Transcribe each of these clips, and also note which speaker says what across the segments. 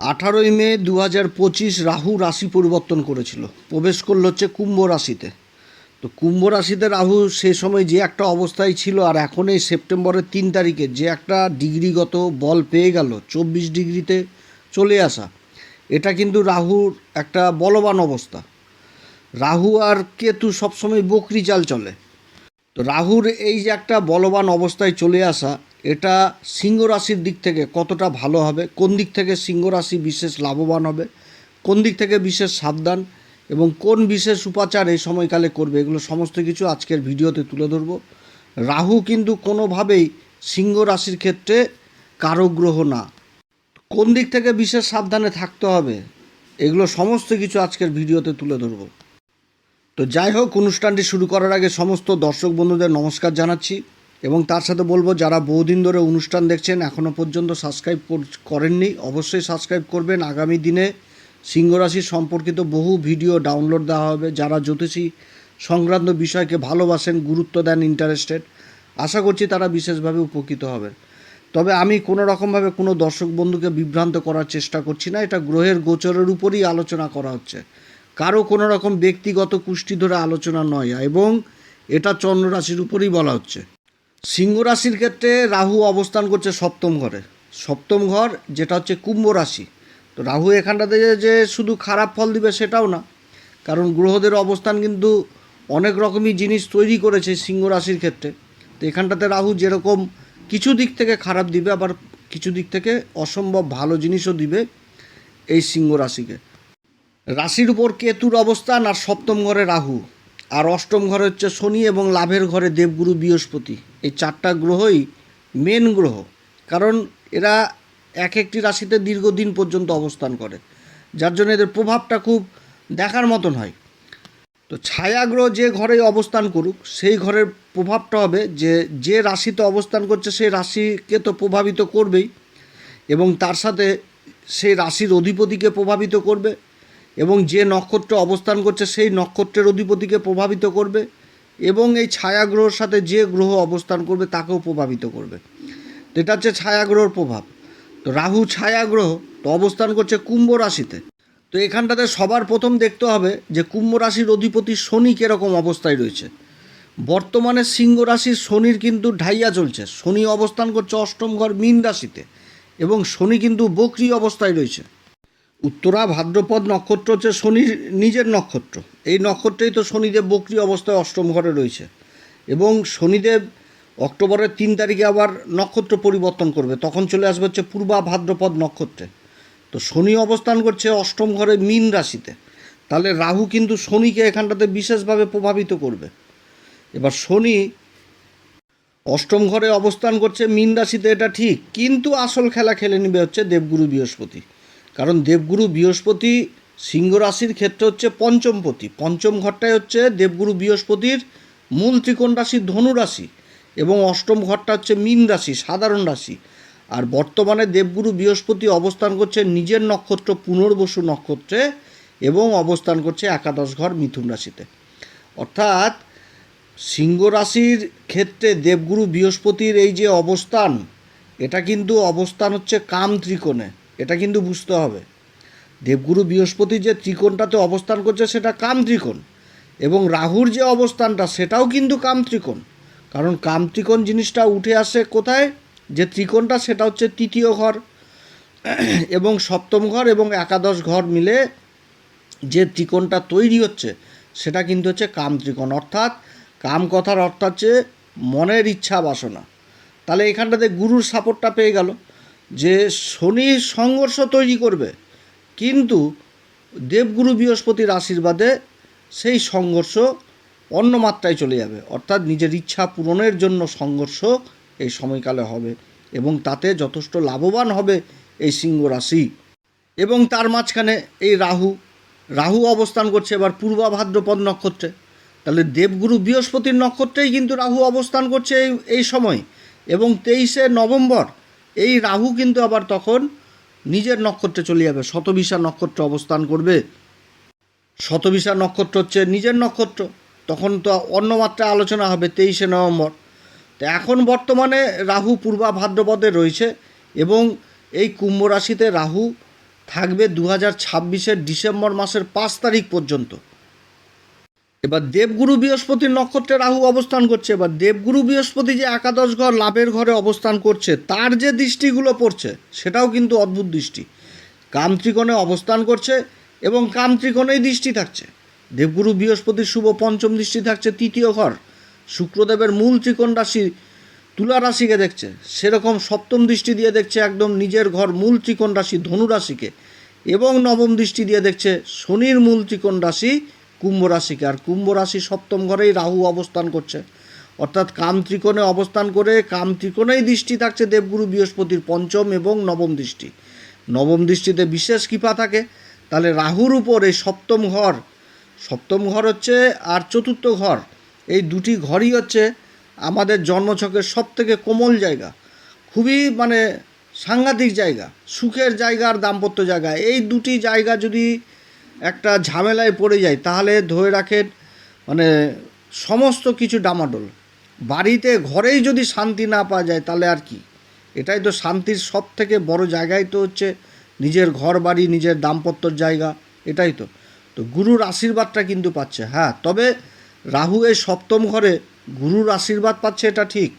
Speaker 1: আঠারোই মে দু হাজার পঁচিশ রাহু রাশি পরিবর্তন করেছিল। প্রবেশ করল হচ্ছে কুম্ভ রাশিতে। তো কুম্ভ রাশিতে রাহু সে সময় যে একটা অবস্থায় ছিল আর এখন এই সেপ্টেম্বরের তিন তারিখে যে একটা ডিগ্রিগত বল পেয়ে গেল চব্বিশ ডিগ্রিতে চলে আসা, এটা কিন্তু রাহুর একটা বলবান অবস্থা। রাহু আর কেতু সবসময় বকরি চাল চলে। তো রাহুর এই যে একটা বলবান অবস্থায় চলে আসা, এটা সিংহ রাশির দিক থেকে কতটা ভালো হবে? কোন দিক থেকে সিংহ রাশি বিশেষ লাভবান হবে? কোন দিক থেকে বিশেষ সাবধান? এবং কোন বিশেষ উপাচার এই সময়কালে করবে? এগুলো সমস্ত কিছু আজকের ভিডিওতে তুলে ধরব। রাহু কিন্তু কোনোভাবেই সিংহ রাশির ক্ষেত্রে কারও গ্রহ না। কোন দিক থেকে বিশেষ সাবধানে থাকতে হবে? এগুলো সমস্ত কিছু আজকের ভিডিওতে তুলে ধরবো। তো যাই হোক, অনুষ্ঠানটি শুরু করার আগে সমস্ত দর্শক বন্ধুদের নমস্কার জানাচ্ছি এবং তার সাথে বলব, যারা বহুদিন ধরে অনুষ্ঠান দেখছেন এখনও পর্যন্ত সাবস্ক্রাইব কর- করেননি, অবশ্যই সাবস্ক্রাইব করবেন। আগামী দিনে সিংহরাশি সম্পর্কিত বহু ভিডিও ডাউনলোড দেওয়া হবে। যারা জ্যোতিষী সংক্রান্ত বিষয়কে ভালোবাসেন, গুরুত্ব দেন ইন্টারেস্টেড আশা করছি তারা বিশেষভাবে উপকৃত হবেন। তবে আমি কোনো রকমভাবে কোনো দর্শক বন্ধুকে বিভ্রান্ত করার চেষ্টা করছি না। এটা গ্রহের গোচরের উপরই আলোচনা করা হচ্ছে। কারও কোনো রকম ব্যক্তিগত কুষ্টি ধরে আলোচনা নয় এবং এটা চন্দ্র রাশির উপরই বলা হচ্ছে। সিংহ রাশির ক্ষেত্রে রাহু অবস্থান করছে সপ্তম ঘরে। সপ্তম ঘর যেটা হচ্ছে কুম্ভ রাশি। তো রাহু এখানটাতে যে শুধু খারাপ ফল দিবে সেটাও না। কারণ গ্রহদের অবস্থান কিন্তু অনেক রকমই জিনিস তৈরি করেছে সিংহ রাশির ক্ষেত্রে। তো এখানটাতে রাহু যেরকম কিছু দিক থেকে খারাপ দিবে, আবার কিছু দিক থেকে অসম্ভব ভালো জিনিসও দিবে এই সিংহ রাশিকে। রাশির উপর কেতুর অবস্থান আর সপ্তম ঘরে রাহু। আর অষ্টম ঘরে হচ্ছে শনি এবং লাভের ঘরে দেবগুরু বৃহস্পতি। এই চারটা গ্রহই মেন গ্রহ। কারণ এরা এক একটি রাশিতে দীর্ঘদিন পর্যন্ত অবস্থান করে। যার জন্য এদের প্রভাবটা খুব দেখার মতন হয়। তো ছায়াগ্রহ যে ঘরে অবস্থান করুক, সেই ঘরের প্রভাবটা হবে যে যে রাশিতে অবস্থান করছে সেই রাশিকে তো প্রভাবিত করবেই। এবং তার সাথে সেই রাশির অধিপতিকে প্রভাবিত করবে। এবং যে নক্ষত্র অবস্থান করছে সেই নক্ষত্রের অধিপতিকে প্রভাবিত করবে এবং এই ছায়াগ্রহর সাথে যে গ্রহ অবস্থান করবে তাকেও প্রভাবিত করবে। এটা হচ্ছে ছায়াগ্রহর প্রভাব। তো রাহু ছায়াগ্রহ, তো অবস্থান করছে কুম্ভ রাশিতে। তো এখানটাতে সবার প্রথম দেখতে হবে যে কুম্ভ রাশির অধিপতি শনি কীরকম অবস্থায় রয়েছে। বর্তমানে সিংহ রাশির শনির কিন্তু ঢাইয়া চলছে। শনি অবস্থান করছে অষ্টম ঘর মীন রাশিতে এবং শনি কিন্তু বক্রি অবস্থায় রয়েছে। উত্তরা ভাদ্রপদ নক্ষত্র হচ্ছে শনির নিজের নক্ষত্র। এই নক্ষত্রেই তো শনিদেব বক্রি অবস্থায় অষ্টম ঘরে রয়েছে। এবং শনিদেব অক্টোবরের তিন তারিখে আবার নক্ষত্র পরিবর্তন করবে। তখন চলে আসবে হচ্ছে পূর্বা ভাদ্রপদ নক্ষত্রে। তো শনি অবস্থান করছে অষ্টম ঘরে মীন রাশিতে। তাহলে রাহু কিন্তু শনিকে এখানটাতে বিশেষভাবে প্রভাবিত করবে। এবার শনি অষ্টম ঘরে অবস্থান করছে মীন রাশিতে, এটা ঠিক। কিন্তু আসল খেলা খেলে নেবে হচ্ছে দেবগুরু বৃহস্পতি। কারণ দেবগুরু বৃহস্পতি সিংহ রাশির ক্ষেত্রে হচ্ছে পঞ্চমপতি। পঞ্চম ঘরটাই হচ্ছে দেবগুরু বৃহস্পতির মূল ত্রিকোণ রাশি ধনু রাশি এবং অষ্টম ঘরটা হচ্ছে মীন রাশি, সাধারণ রাশি। আর বর্তমানে দেবগুরু বৃহস্পতি অবস্থান করছে নিজের নক্ষত্র পুনর্বসু নক্ষত্রে এবং অবস্থান করছে একাদশ ঘর মিথুন রাশিতে। অর্থাৎ সিংহ রাশির ক্ষেত্রে দেবগুরু বৃহস্পতির এই যে অবস্থান, এটা কিন্তু অবস্থান হচ্ছে কাম ত্রিকোণে। এটা কিন্তু বুঝতে হবে। দেবগুরু বৃহস্পতি যে ত্রিকোণটাতে অবস্থান করছে, সেটা কাম ত্রিকোণ। এবং রাহুর যে অবস্থানটা, সেটাও কিন্তু কাম ত্রিকোণ। কারণ কাম ত্রিকোণ জিনিসটা উঠে আসে কোথায়? যে ত্রিকোণটা, সেটা হচ্ছে তৃতীয় ঘর। এবং সপ্তম ঘর এবং একাদশ ঘর মিলে যে ত্রিকোণটা তৈরি হচ্ছে, সেটা কিন্তু হচ্ছে কাম ত্রিকোণ। অর্থাৎ কাম কথার অর্থ হচ্ছে মনের ইচ্ছা বাসনা। তাহলে এখানটাতে গুরুর সাপোর্টটা পেয়ে গেল। যে শনি সংঘর্ষ তৈরি করবে, কিন্তু দেবগুরু বৃহস্পতির আশীর্বাদে সেই সংঘর্ষ অন্য মাত্রায় চলে যাবে। অর্থাৎ নিজের ইচ্ছা পূরণের জন্য সংঘর্ষ এই সময়কালে হবে এবং তাতে যথেষ্ট লাভবান হবে এই সিংহ রাশি। এবং তার মাঝখানে এই রাহু রাহু অবস্থান করছে এবার পূর্বাভাদ্রপদ নক্ষত্রে। তাহলে দেবগুরু বৃহস্পতির নক্ষত্রেই কিন্তু রাহু অবস্থান করছে এই এই সময়। এবং তেইশে নভেম্বর এই রাহু কিন্তু আবার তখন নিজের নক্ষত্রে চলে যাবে। শতবিশা নক্ষত্র অবস্থান করবে। শতবিশা নক্ষত্র হচ্ছে নিজের নক্ষত্র। তখন তো অন্য মাত্রায় আলোচনা হবে তেইশে নভেম্বর। তো এখন বর্তমানে রাহু পূর্বা ভাদ্রপদে রয়েছে এবং এই কুম্ভ রাশিতে রাহু থাকবে দু হাজার ডিসেম্বর মাসের পাঁচ তারিখ পর্যন্ত। এবার দেবগুরু বৃহস্পতির নক্ষত্রে রাহু অবস্থান করছে। এবার দেবগুরু বৃহস্পতি যে একাদশ ঘর লাভের ঘরে অবস্থান করছে, তার যে দৃষ্টিগুলো পড়ছে, সেটাও কিন্তু অদ্ভুত দৃষ্টি। কাম ত্রিকোণে অবস্থান করছে এবং কাম ত্রিকোণেই দৃষ্টি থাকছে। দেবগুরু বৃহস্পতির শুভ পঞ্চম দৃষ্টি থাকছে তৃতীয় ঘর। শুক্রদেবের মূল ত্রিকোণ রাশি তুলা রাশিকে দেখছে। সেরকম সপ্তম দৃষ্টি দিয়ে দেখছে একদম নিজের ঘর মূল ত্রিকোণ রাশি ধনু রাশিকে এবং নবম দৃষ্টি দিয়ে দেখছে শনির মূল ত্রিকোণ রাশি কুম্ভ রাশিকে, আর কুম্ভ রাশি সপ্তম ঘরেই রাহু অবস্থান করছে। অর্থাৎ কাম ত্রিকোণে অবস্থান করে কাম ত্রিকোণেই দৃষ্টি থাকছে দেবগুরু বৃহস্পতির পঞ্চম এবং নবম দৃষ্টি। নবম দৃষ্টিতে বিশেষ কৃপা থাকে। তাহলে রাহুর উপর এই সপ্তম ঘর সপ্তম ঘর হচ্ছে আর চতুর্থ ঘর, এই দুটি ঘরই হচ্ছে আমাদের জন্মছকের সব থেকে কোমল জায়গা। খুবই মানে সাংঘাতিক জায়গা, সুখের জায়গা আর দাম্পত্য জায়গা। এই দুটি জায়গা যদি একটা ঝামেলায় পড়ে যায়, তাহলে ধরে রাখেন মানে সমস্ত কিছু ডামাডোল। বাড়িতে ঘরেই যদি শান্তি না পাওয়া যায়, তাহলে আর কি? এটাই তো শান্তির সব থেকে বড় জায়গাই তো হচ্ছে নিজের ঘর বাড়ি নিজের দাম্পত্যর জায়গা, এটাই তো। তো গুরুর আশীর্বাদটা কিন্তু পাচ্ছে হ্যাঁ তবে রাহু এই সপ্তম ঘরে গুরুর আশীর্বাদ পাচ্ছে, এটা ঠিক।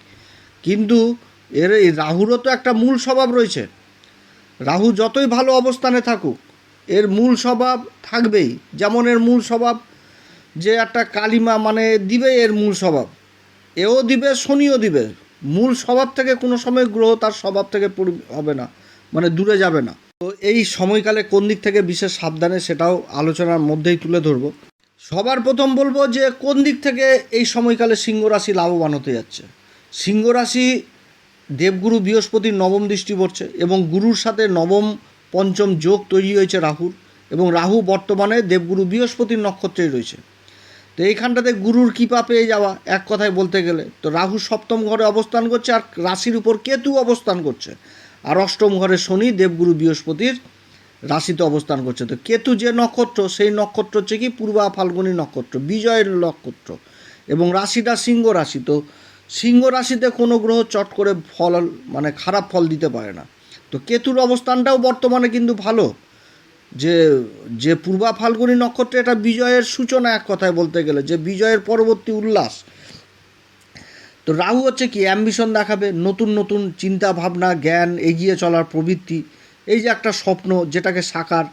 Speaker 1: কিন্তু এর এই রাহুরও তো একটা মূল স্বভাব রয়েছে। রাহু যতই ভালো অবস্থানে থাকুক এর মূল স্বভাব থাকবেই। যেমন এর মূল স্বভাব যে একটা কালিমা মানে দিবে, এর মূল স্বভাব। এও দিবে, শনিও দিবে। মূল স্বভাব থেকে কোনো সময় গ্রহ তার স্বভাব থেকে হবে না মানে দূরে যাবে না। তো এই সময়কালে কোন দিক থেকে বিশেষ সাবধানে সেটাও আলোচনার মধ্যেই তুলে ধরবো। সবার প্রথম বলব যে কোন দিক থেকে এই সময়কালে সিংহ রাশি লাভবান হতে যাচ্ছে। সিংহ রাশি দেবগুরু বৃহস্পতির নবম দৃষ্টি পড়ছে এবং গুরুর সাথে নবম পঞ্চম যোগ তৈরি হয়েছে রাহুর এবং রাহু বর্তমানে দেবগুরু বৃহস্পতির নক্ষত্রেই রয়েছে। তো এইখানটাতে গুরুর কৃপা পেয়ে যাওয়া, এক কথায় বলতে গেলে। তো রাহু সপ্তম ঘরে অবস্থান করছে আর রাশির উপর কেতু অবস্থান করছে। আর অষ্টম ঘরে শনি দেবগুরু বৃহস্পতির রাশিতে অবস্থান করছে। তো কেতু যে নক্ষত্র, সেই নক্ষত্র হচ্ছে কি পূর্বা ফাল্গুনী নক্ষত্র, বিজয়ের নক্ষত্র এবং রাশিটা সিংহ রাশি। তো সিংহ রাশিতে কোনো গ্রহ চট করে ফল মানে খারাপ ফল দিতে পারে না। তো কেতুর অবস্থানটাও বর্তমানে কিন্তু ভালো। যে যে পূর্বা ফাল্গুনি নক্ষত্রে এটা বিজয়ের সূচনা এক কথায় বলতে গেলে, যে বিজয়ের পরবর্তী উল্লাস। তো রাহু হচ্ছে কি অ্যাম্বিশন দেখাবে, নতুন নতুন চিন্তা ভাবনা, জ্ঞান এগিয়ে চলার প্রবৃত্তি। এই যে একটা স্বপ্ন, যেটাকে সাকার।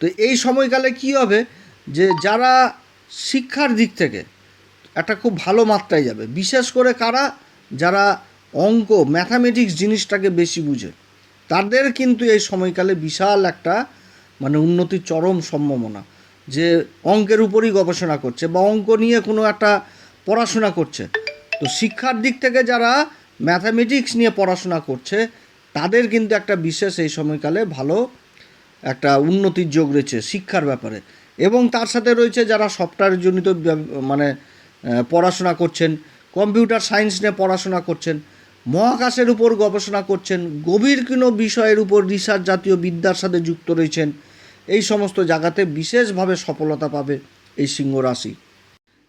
Speaker 1: তো এই সময়কালে কি হবে? যে যারা শিক্ষার দিক থেকে একটা খুব ভালো মাত্রায় যাবে, বিশেষ করে কারা? যারা অঙ্ক ম্যাথামেটিক্স জিনিসটাকে বেশি বুঝে। তাদের কিন্তু এই সময়কালে বিশাল একটা মানে উন্নতির চরম সম্ভাবনা। যে অঙ্কের উপরই গবেষণা করছে বা অঙ্ক নিয়ে কোনো একটা পড়াশোনা করছে। তো শিক্ষার দিক থেকে যারা ম্যাথামেটিক্স নিয়ে পড়াশোনা করছে, তাদের কিন্তু একটা বিশেষ এই সময়কালে ভালো একটা উন্নতির যোগ রয়েছে শিক্ষার ব্যাপারে। এবং তার সাথে রয়েছে যারা সফটওয়্যার জনিত মানে পড়াশোনা করছেন কম্পিউটার সায়েন্স নিয়ে পড়াশোনা করছেন মহাকাশের উপর গবেষণা করছেন, গভীর কোনো বিষয়ের উপর রিসার্চ জাতীয় বিদ্যার সাথে যুক্ত রয়েছেন, এই সমস্ত জায়গাতে বিশেষভাবে সফলতা পাবে এই সিংহ রাশি।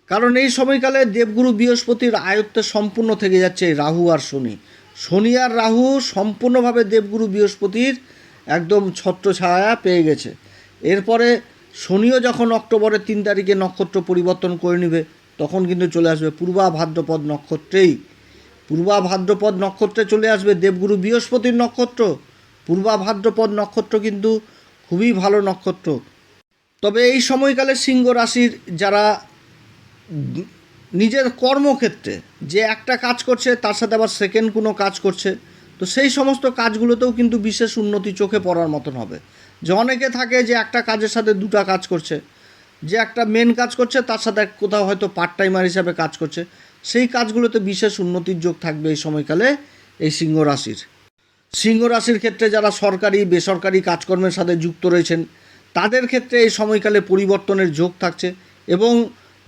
Speaker 1: কারণ এই সময়কালে দেবগুরু বৃহস্পতির আয়ত্তে সম্পূর্ণ থেকে যাচ্ছে রাহু আর শনি। শনি আর রাহু সম্পূর্ণভাবে দেবগুরু বৃহস্পতির একদম ছত্রছায়া পেয়ে গেছে। এরপরে শনিও যখন অক্টোবরের তিন তারিখে নক্ষত্র পরিবর্তন করে নেবে, তখন কিন্তু চলে আসবে পূর্বা ভাদ্রপদ নক্ষত্রেই। পূর্বা ভাদ্রপদ নক্ষত্রে চলে আসবে দেবগুরু বৃহস্পতির নক্ষত্র। পূর্বা ভাদ্রপদ নক্ষত্র কিন্তু খুবই ভালো নক্ষত্র। তবে এই সময়কালে সিংহ রাশির যারা নিজের কর্মক্ষেত্রে যে একটা কাজ করছে, তার সাথে আবার সেকেন্ড কোনো কাজ করছে, তো সেই সমস্ত কাজগুলোতেও কিন্তু বিশেষ উন্নতি চোখে পড়ার মতন হবে। যে অনেকে থাকে যে একটা কাজের সাথে দুটা কাজ করছে, যে একটা মেন কাজ করছে, তার সাথে কোথাও হয়তো পার্ট টাইমার হিসাবে কাজ করছে। সেই কাজগুলোতে বিশেষ উন্নতির যোগ থাকবে এই সময়কালে এই সিংহ রাশির। সিংহ রাশির ক্ষেত্রে যারা সরকারি, বেসরকারি কাজকর্মের সাথে যুক্ত রয়েছেন, তাদের ক্ষেত্রে এই সময়কালে পরিবর্তনের যোগ থাকছে এবং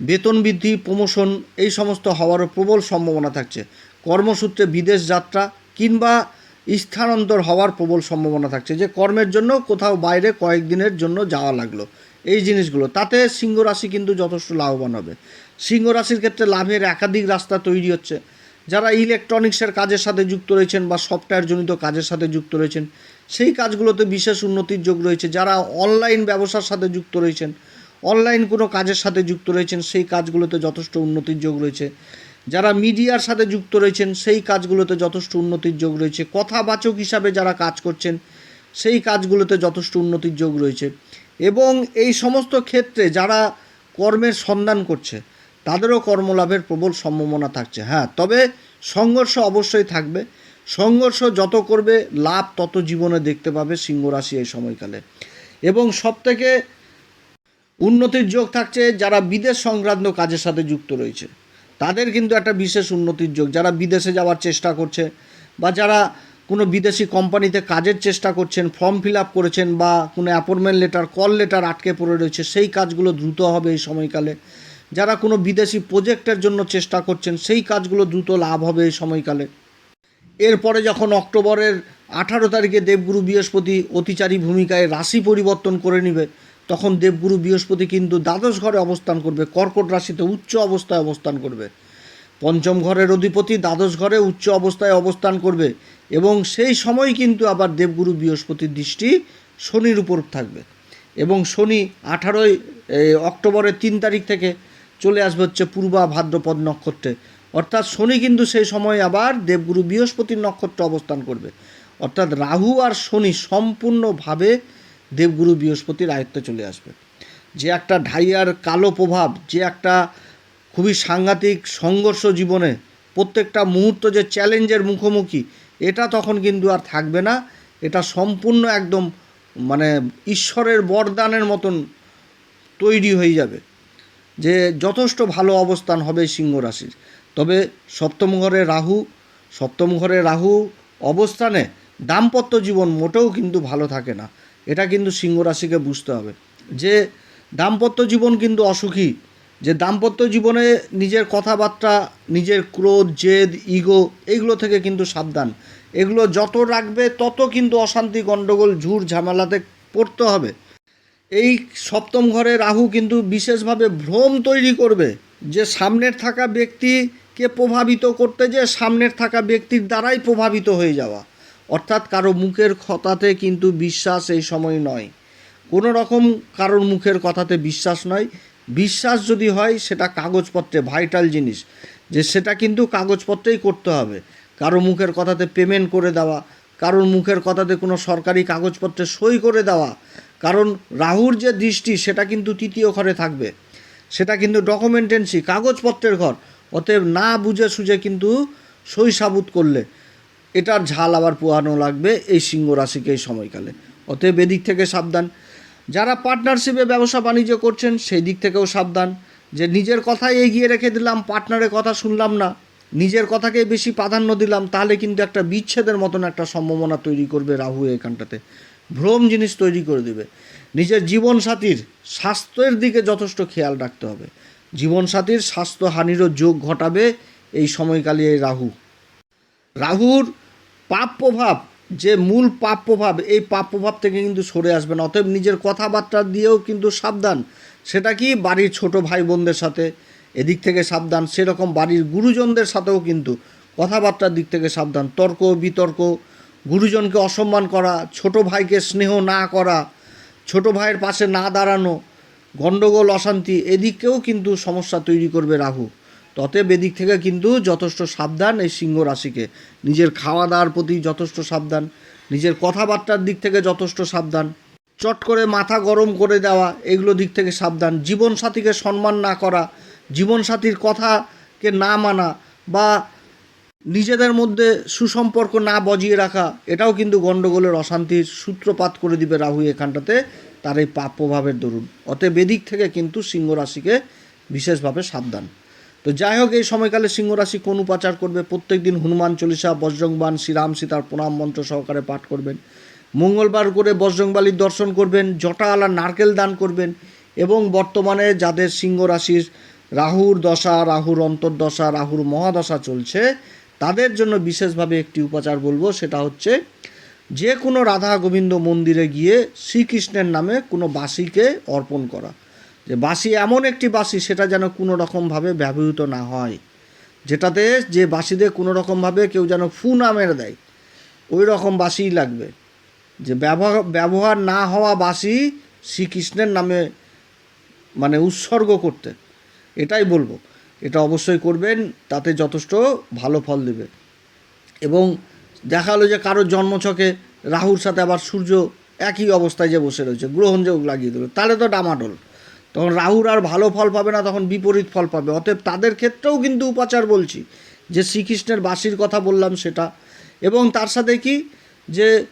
Speaker 1: বেতন বৃদ্ধি, প্রমোশন এই সমস্ত হওয়ারও প্রবল সম্ভাবনা থাকছে। কর্মসূত্রে বিদেশ যাত্রা কিংবা স্থানান্তর হওয়ার প্রবল সম্ভাবনা থাকছে যে কর্মের জন্য কোথাও বাইরে কয়েকদিনের জন্য যাওয়া লাগল। এই জিনিসগুলো, তাতে সিংহ রাশি কিন্তু যথেষ্ট লাভবান হবে। সিংহ রাশির ক্ষেত্রে লাভের একাধিক রাস্তা তৈরি হচ্ছে। যারা ইলেকট্রনিক্সের কাজের সাথে যুক্ত রয়েছেন বা সফটওয়্যার জনিত কাজের সাথে যুক্ত রয়েছেন, সেই কাজগুলোতে বিশেষ উন্নতির যোগ রয়েছে। যারা অনলাইন ব্যবসার সাথে যুক্ত রয়েছেন, অনলাইন কোনো কাজের সাথে যুক্ত রয়েছেন, সেই কাজগুলোতে যথেষ্ট উন্নতির যোগ রয়েছে। যারা মিডিয়ার সাথে যুক্ত রয়েছেন, সেই কাজগুলোতে যথেষ্ট উন্নতির যোগ রয়েছে। কথাবাচক হিসাবে যারা কাজ করছেন, সেই কাজগুলোতে যথেষ্ট উন্নতির যোগ রয়েছে। এবং এই সমস্ত ক্ষেত্রে যারা কর্মের সন্ধান করছে, তাদেরও কর্মলাভের প্রবল সম্ভাবনা থাকছে। হ্যাঁ তবে সংঘর্ষ অবশ্যই থাকবে। সংঘর্ষ যত করবে, লাভ তত জীবনে দেখতে পাবে সিংহ রাশি এই সময়কালে। এবং সবথেকে উন্নতির যোগ থাকছে যারা বিদেশ সংক্রান্ত কাজের সাথে যুক্ত রয়েছে। তাদের কিন্তু একটা বিশেষ উন্নতির যোগ। যারা বিদেশে যাওয়ার চেষ্টা করছে বা যারা কোনো বিদেশি কোম্পানিতে কাজের চেষ্টা করছেন, ফর্ম ফিল আপ করেছেন বা কোনো অ্যাপয়েন্টমেন্ট লেটার, কল লেটার আটকে পড়ে রয়েছে, সেই কাজগুলো দ্রুত হবে এই সময়কালে। যারা কোনো বিদেশি প্রজেক্টের জন্য চেষ্টা করছেন, সেই কাজগুলো দ্রুত লাভ হবে এই সময়কালে। এরপরে যখন অক্টোবরের আঠারো তারিখে দেবগুরু বৃহস্পতি অতিচারী ভূমিকায় রাশি পরিবর্তন করে নেবে তখন দেবগুরু বৃহস্পতি কিন্তু দ্বাদশ ঘরে অবস্থান করবে, কর্কট রাশিতে উচ্চ অবস্থায় অবস্থান করবে। পঞ্চম ঘরের অধিপতি দ্বাদশ ঘরে উচ্চ অবস্থায় অবস্থান করবে এবং সেই সময় কিন্তু আবার দেবগুরু বৃহস্পতির দৃষ্টি শনির উপর থাকবে এবং শনি আঠারোই অক্টোবরের তিন তারিখ থেকে চলে আসবে হচ্ছে পূর্বা ভাদ্রপদ নক্ষত্রে। অর্থাৎ শনি কিন্তু সেই সময় আবার দেবগুরু বৃহস্পতির নক্ষত্রে অবস্থান করবে। অর্থাৎ রাহু আর শনি সম্পূর্ণভাবে দেবগুরু বৃহস্পতির আয়ত্তে চলে আসবে। যে একটা ঢাইয়ার কালো প্রভাব, যে একটা খুবই সাংঘাতিক সংঘর্ষ জীবনে প্রত্যেকটা মুহূর্ত যে চ্যালেঞ্জের মুখোমুখি, এটা তখন কিন্তু আর থাকবে না। এটা সম্পূর্ণ একদম মানে ঈশ্বরের বরদানের মতন তৈরি হয়ে যাবে যে যথেষ্ট ভালো অবস্থান হবে সিংহ রাশির। তবে সপ্তম ঘরে রাহু, সপ্তম ঘরে রাহু অবস্থানে দাম্পত্য জীবন মোটেও কিন্তু ভালো থাকে না। এটা কিন্তু সিংহ রাশিকে বুঝতে হবে। যে দাম্পত্য জীবন কিন্তু অসুখী। যে দাম্পত্য জীবনে নিজের কথাবার্তা, নিজের ক্রোধ, জেদ, ইগো এইগুলো থেকে কিন্তু সাবধান। এগুলো যত রাখবে, তত কিন্তু অশান্তি গণ্ডগোল ঝুর ঝামেলাতে পড়তে হবে। এই সপ্তম ঘরে রাহু কিন্তু বিশেষভাবে ভ্রম তৈরি করবে। যে সামনের থাকা ব্যক্তিকে প্রভাবিত করতে, যে সামনের থাকা ব্যক্তির দ্বারাই প্রভাবিত হয়ে যাওয়া। অর্থাৎ কারও মুখের কথাতে কিন্তু বিশ্বাস এই সময় নয়। কোনো রকম কারোর মুখের কথাতে বিশ্বাস নয়। বিশ্বাস যদি হয়, সেটা কাগজপত্রে, ভাইটাল জিনিস, যে সেটা কিন্তু কাগজপত্রেই করতে হবে। কারও মুখের কথাতে পেমেন্ট করে দেওয়া, কারোর মুখের কথাতে কোনো সরকারি কাগজপত্রে সই করে দেওয়া, কারণ রাহুর যে দৃষ্টি, সেটা কিন্তু তৃতীয় ঘরে থাকবে। সেটা কিন্তু ডকুমেন্টেন্সি কাগজপত্রের ঘর। অতএব না বুঝে সুঝে কিন্তু সই সাবুত করলে এটার ঝাল আবার পোহানো লাগবে এই সিংহ রাশিকে এই সময়কালে। অতএব এদিক থেকে সাবধান। যারা পার্টনারশিপে ব্যবসা বাণিজ্য করছেন, সেই দিক থেকেও সাবধান। যে নিজের কথাই এগিয়ে রেখে দিলাম পার্টনারের কথা শুনলাম না, নিজের কথাকে বেশি প্রাধান্য দিলাম, তাহলে কিন্তু একটা বিচ্ছেদের মতন একটা সম্ভাবনা তৈরি করবে রাহু এখানটাতে। ভ্রম জিনিস তৈরি করে দেবে। নিজের জীবনসাথীর স্বাস্থ্যের দিকে যথেষ্ট খেয়াল রাখতে হবে। জীবনসাথীর স্বাস্থ্যহানিরও যোগ ঘটাবে এই সময়কালে এই রাহু। রাহুর পাপ প্রভাব যে মূল পাপ প্রভাব এই পাপ প্রভাব থেকে কিন্তু সরে আসবে না। অতএব নিজের কথাবার্তা দিয়েও কিন্তু সাবধান। সেটা কি? বাড়ির ছোট ভাই বোনদের সাথে এদিক থেকে সাবধান। সেরকম বাড়ির গুরুজনদের সাথেও কিন্তু কথাবার্তার দিক থেকে সাবধান। তর্ক, বিতর্ক, গুরুজনকে অসম্মান করা, ছোট ভাইকে স্নেহ না করা, ছোট ভাইয়ের পাশে না দাঁড়ানো গণ্ডগোল অশান্তি, এদিকেও কিন্তু সমস্যা তৈরি করবে রাহু। ততএব এদিক থেকে কিন্তু যথেষ্ট সাবধান এই সিংহ রাশিকে। নিজের খাওয়া দাওয়ার প্রতি যথেষ্ট সাবধান। নিজের কথাবার্তার দিক থেকে যথেষ্ট সাবধান। চট করে মাথা গরম করে দেওয়া, এগুলো দিক থেকে সাবধান। জীবনসাথীকে সম্মান না করা, জীবনসাথীর কথাকে না মানা বা নিজেদের মধ্যে সুসম্পর্ক না বজিয়ে রাখা, এটাও কিন্তু গণ্ডগোলের অশান্তির সূত্রপাত করে দিবে রাহু এখানটাতে। তার এই পাপ প্রভাবের দরুন। অতএব এদিক থেকে কিন্তু সিংহ রাশিকে বিশেষভাবে সাবধান। তো যাই হোক, এই সময়কালে সিংহ রাশি কোন উপাচার করবে? প্রত্যেক দিন হনুমান চল্লিশা বজ্রংবান শ্রীরাম সীতার প্রণাম মন্ত্র সহকারে পাঠ করবেন। মঙ্গলবার করে বজ্রংবালির দর্শন করবেন জটা নারকেল দান করবেন এবং বর্তমানে যাদের সিংহ রাশির রাহুর দশা, রাহুর অন্তর্দশা, রাহুর মহাদশা চলছে, তাদের জন্য বিশেষভাবে একটি উপাচার বলব, সেটা হচ্ছে যে কোনো রাধা গোবিন্দ মন্দিরে গিয়ে শ্রীকৃষ্ণের নামে কোনো বাসিকে অর্পণ করা। যে বাসি এমন একটি বাসি সেটা যেন কোনো রকমভাবে ব্যবহৃত না হয়। যেটাতে যে বাসিতে কোনো রকমভাবে কেউ যেন ফু না মেরে দেয়, ওই রকম বাসিই লাগবে। যে ব্যবহার ব্যবহার না হওয়া বাসি শ্রীকৃষ্ণের নামে মানে উৎসর্গ করতে। এটাই বলব। এটা অবশ্যই করবেন, তাতে যথেষ্ট ভালো ফল দেবে। এবং দেখা যে কারোর জন্মছকে রাহুর সাথে আবার সূর্য একই অবস্থায় যে বসে রয়েছে গ্রহণযোগ লাগিয়ে দিল, তাহলে তো ডামাডোল। তখন রাহুর আর ভালো ফল পাবে না, তখন বিপরীত ফল পাবে। অতএব তাদের ক্ষেত্রেও কিন্তু উপাচার বলছি, যে শ্রীকৃষ্ণের বাসির কথা বললাম সেটা। এবং তার সাথে কি? যে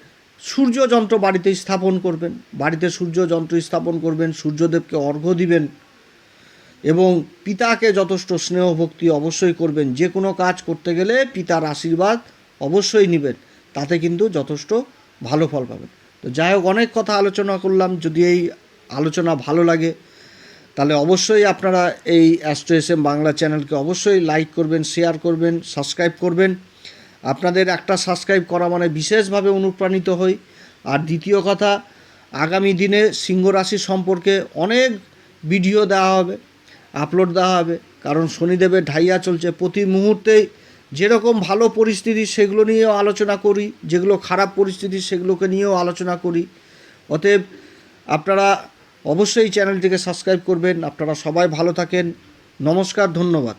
Speaker 1: সূর্য যন্ত্র বাড়িতে স্থাপন করবেন, বাড়িতে সূর্য যন্ত্র স্থাপন করবেন, সূর্যদেবকে অর্ঘ্য দিবেন, এবং পিতাকে যথেষ্ট স্নেহ ভক্তি অবশ্যই করবেন। যে কোনো কাজ করতে গেলে পিতার আশীর্বাদ অবশ্যই নেবেন, তাতে কিন্তু যথেষ্ট ভালো ফল পাবেন। তো যাই হোক, অনেক কথা আলোচনা করলাম। যদি এই আলোচনা ভালো লাগে তাহলে অবশ্যই আপনারা এই অ্যাস্ট্রো এস বাংলা চ্যানেলকে অবশ্যই লাইক করবেন, শেয়ার করবেন, সাবস্ক্রাইব করবেন। আপনাদের একটা সাবস্ক্রাইব করা মানে বিশেষভাবে অনুপ্রাণিত হই। আর দ্বিতীয় কথা, আগামী দিনে সিংহ রাশি সম্পর্কে অনেক ভিডিও দেওয়া হবে, আপলোড দেওয়া হবে। কারণ শনিদেবের ঢাইয়া চলছে। প্রতি মুহূর্তেই যেরকম ভালো পরিস্থিতি সেগুলো নিয়েও আলোচনা করি, যেগুলো খারাপ পরিস্থিতি সেগুলোকে নিয়েও আলোচনা করি। অতএব আপনারা অবশ্যই চ্যানেলটিকে সাবস্ক্রাইব করবেন। আপনারা সবাই ভালো থাকেন। নমস্কার ধন্যবাদ।